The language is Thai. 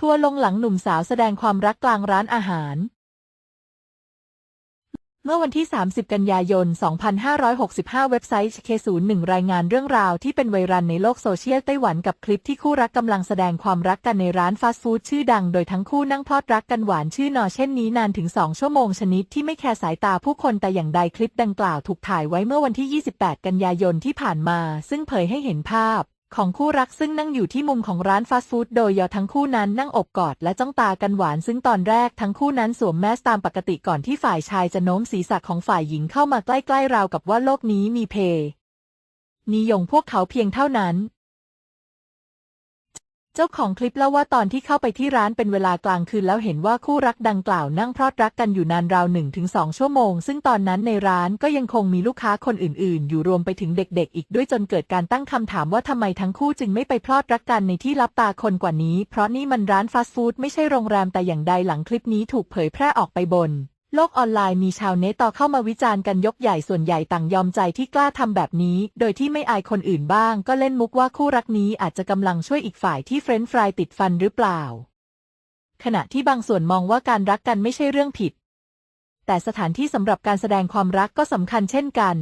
ทัวร์ลงหลังหนุ่มสาวแสดงความรักกลางร้านอาหาร เมื่อวันที่ 30 กันยายน 2565 เว็บไซต์ K01 รายงานเรื่องราวที่เป็นไวรัลในโลกโซเชียลไต้หวันกับคลิปที่คู่รักกำลังแสดงความรักกันในร้านฟาสต์ฟู้ดชื่อดังโดยทั้งคู่นั่งพลอดรักกันหวานชื่อนอเช่นนี้นานถึง 2 ชั่วโมงชนิดที่ไม่แคร์สายตาผู้คนแต่อย่างใดคลิปดังกล่าวถูกถ่ายไว้เมื่อวันที่ 28 กันยายนที่ผ่านมา ซึ่งเผยให้เห็นภาพ ของคู่รักซึ่งนั่งอยู่ที่มุมของร้านฟาสต์ฟู้ดโดยยอทั้งคู่นั้นนั่งอบกอดและจ้องตากันหวานซึ่งตอนแรกทั้งคู่นั้นสวมแมสตามปกติก่อนที่ฝ่ายชายจะโน้มศีรษะของฝ่ายหญิงเข้ามาใกล้ๆราวกับว่าโลกนี้มีเพนิยงพวกเขาเพียงเท่านั้น เจ้าของคลิปเล่าว่าตอนที่เข้าไปที่ร้านเป็นเวลากลางคืนแล้วเห็นว่าคู่รักดังกล่าวนั่งพลอดรักกันอยู่นานราวหนึ่งถึงสองชั่วโมง ซึ่งตอนนั้นในร้านก็ยังคงมีลูกค้าคนอื่น ๆ อยู่รวมไปถึงเด็ก ๆ อีกด้วยจนเกิดการตั้งคำถามว่าทำไมทั้งคู่จึงไม่ไปพลอดรักกันในที่ลับตาคนกว่านี้ เพราะนี่มันร้านฟาสต์ฟู้ดไม่ใช่โรงแรมแต่อย่างใดหลังคลิปนี้ถูกเผยแพร่ออกไปบน โลกออนไลน์มีชาวเน็ตต่อเข้ามาวิจารณ์กันยกใหญ่ส่วนใหญ่ต่างยอมใจที่กล้าทำแบบนี้ โดยที่ไม่อายคนอื่นบ้าง ก็เล่นมุกว่าคู่รักนี้อาจจะกำลังช่วยอีกฝ่ายที่เฟรนด์ฟรายติดฟันหรือเปล่า ขณะที่บางส่วนมองว่าการรักกันไม่ใช่เรื่องผิด แต่สถานที่สำหรับการแสดงความรักก็สำคัญเช่นกัน